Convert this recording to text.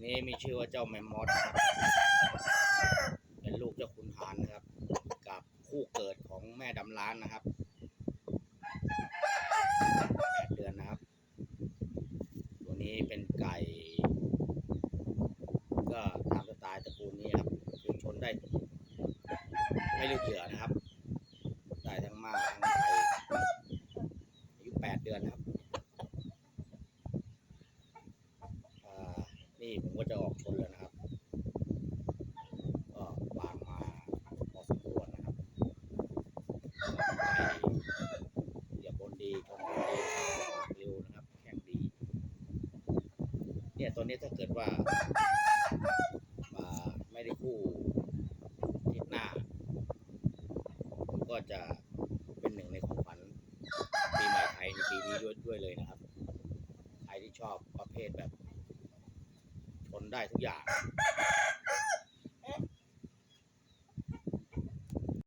ตัวนี้มีชื่อว่าเจ้าแมมมอสครับเป็นลูกเจ้าขุนหารนะครับ กับคู่เกิดของแม่ดำล้านนะครับแปดเดือนนะครับ ตัวนี้เป็นไก่ ก็ตามสไตล์ตระกูลนี้ครับคือชนได้ ไม่เลือกเหยื่อนะครับ ได้ทั้งมาทั้งไทยอายุแปดเดือนนะครับอ่ นี่ผมก็จะออกชนแล้วนะครับ ก็วางมาพอสมควรนะครับไก่เหยียบบนดีชนบนดีเร็วนะครับ แข็งดี เนี่ยตัวนี้ถ้าเกิดว่าอ่าไม่ได้คู่ทิศหน้า ผมก็จะเป็นหนึ่งในของขวัญปีใหม่ไทยในปีนี้ด้วยด้วยเลยนะครับ ใครที่ชอบประเภทแบบ ทนได้ทุกอย่าง